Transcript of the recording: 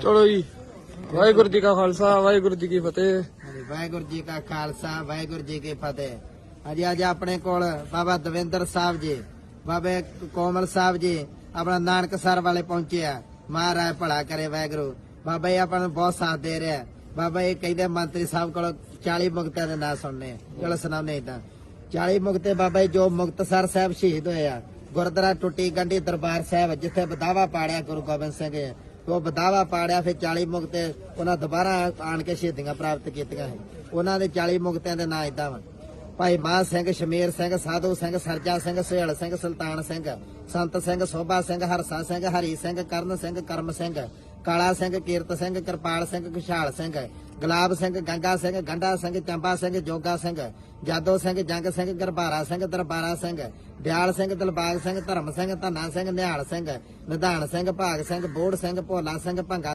ਚਲੋ। ਜੀ। ਵਾਹਿਗੁਰੂ ਜੀ ਕਾ ਖਾਲਸਾ ਵਾਹਿਗੁਰੂ ਜੀ ਕੀ ਫਤਿਹ। ਵਾਹਿਗੁਰੂ ਜੀ ਕਾ ਖਾਲਸਾ ਵਾਹਿਗੁਰੂ ਜੀ ਕੀ ਫਤਿਹ। ਹਾਂਜੀ ਅੱਜ ਆਪਣੇ ਕੋਲ ਬਾਬਾ ਦਵਿੰਦਰ ਸਾਹਿਬ ਜੀ ਬਾਬੇ ਕੋਮਲ ਸਾਹਿਬ ਜੀ ਆਪਣਾ ਨਾਨਕਸਰ ਵਾਲੇ ਪਹੁੰਚੇ ਆ। ਮਹਾਰਾਜ ਭਲਾ ਕਰੇ ਵਾਹਿਗੁਰੂ। ਬਾਬਾ ਜੀ ਆਪਾਂ ਨੂੰ ਬਹੁਤ ਸਾਥ ਦੇ ਰਿਹਾ। ਬਾਬਾ ਇਹ ਕਹਿੰਦੇ ਮੰਤਰੀ ਸਾਹਿਬ ਕੋਲ 40 ਮੁਕਤਿਆਂ ਦੇ ਨਾਂ ਸੁਣਨੇ। ਚਲੋ ਸੁਣਾਉਂਦੇ ਇਦਾਂ। 40 ਮੁਕਤੇ ਬਾਬਾ ਜੀ ਜੋ ਮੁਕਤਸਰ ਸਾਹਿਬ ਸ਼ਹੀਦ ਹੋਏ ਆ। ਗੁਰਦੁਆਰਾ ਟੁੱਟੀ ਗੰਢੀ ਦਰਬਾਰ ਸਾਹਿਬ ਜਿੱਥੇ ਬਦਾਵਾ ਪਾੜਿਆ ਗੁਰੂ ਗੋਬਿੰਦ ਸਿੰਘ ਜੀ ਉਹ ਬਦਾਵਾ ਪਾੜਿਆ, ਫਿਰ 40 ਮੁਕਤੇ ਉਹਨਾਂ ਦੁਬਾਰਾ ਆਣ ਕੇ ਸ਼ਹੀਦੀਆਂ ਪ੍ਰਾਪਤ ਕੀਤੀਆਂ ਹੈ ਉਹਨਾਂ ਦੇ 40 ਮੁਕਤਿਆਂ ਦੇ ਨਾਂ ਇਦਾਂ ਵਾ। ਭਾਈ ਮਾਨ ਸਿੰਘ, ਸ਼ਮੀਰ ਸਿੰਘ, ਸਾਧੂ ਸਿੰਘ, ਸਰਜਾ ਸਿੰਘ, ਸੁਹੇਲ ਸਿੰਘ, ਸੁਲਤਾਨ ਸਿੰਘ, ਸੰਤ ਸਿੰਘ, ਸੋਭਾ ਸਿੰਘ, ਹਰਸਾ ਸਿੰਘ, ਹਰੀ ਸਿੰਘ, ਕਰਨ ਸਿੰਘ, ਕਰਮ ਸਿੰਘ, ਕਾਲਾ ਸਿੰਘ, ਕੀਰਤ ਸਿੰਘ, ਕਿਰਪਾਲ ਸਿੰਘ, ਖੁਸ਼ਹਾਲ ਸਿੰਘ, ਗੁਲਾਬ ਸਿੰਘ, ਗੰਗਾ ਸਿੰਘ, ਗੰਡਾ ਸਿੰਘ, ਚੰਬਾ ਸਿੰਘ, ਜੋਗਾ ਸਿੰਘ, ਜਾਦੋ ਸਿੰਘ, ਜੰਗ ਸਿੰਘ, ਗਰਬਾਰਾ ਸਿੰਘ, ਦਰਬਾਰਾ ਸਿੰਘ ਦਿਆਲ ਸਿੰਘ, ਦਿਲਬਾਗ ਸਿੰਘ, ਧਰਮ ਸਿੰਘ, ਧੰਨਾ ਸਿੰਘ, ਨਿਹਾਲ ਸਿੰਘ, ਨਿਧਾਨ ਸਿੰਘ, ਭਾਗ ਸਿੰਘ, ਬੋੜ ਸਿੰਘ, ਭੋਲਾ ਸਿੰਘ, ਭੰਗਾ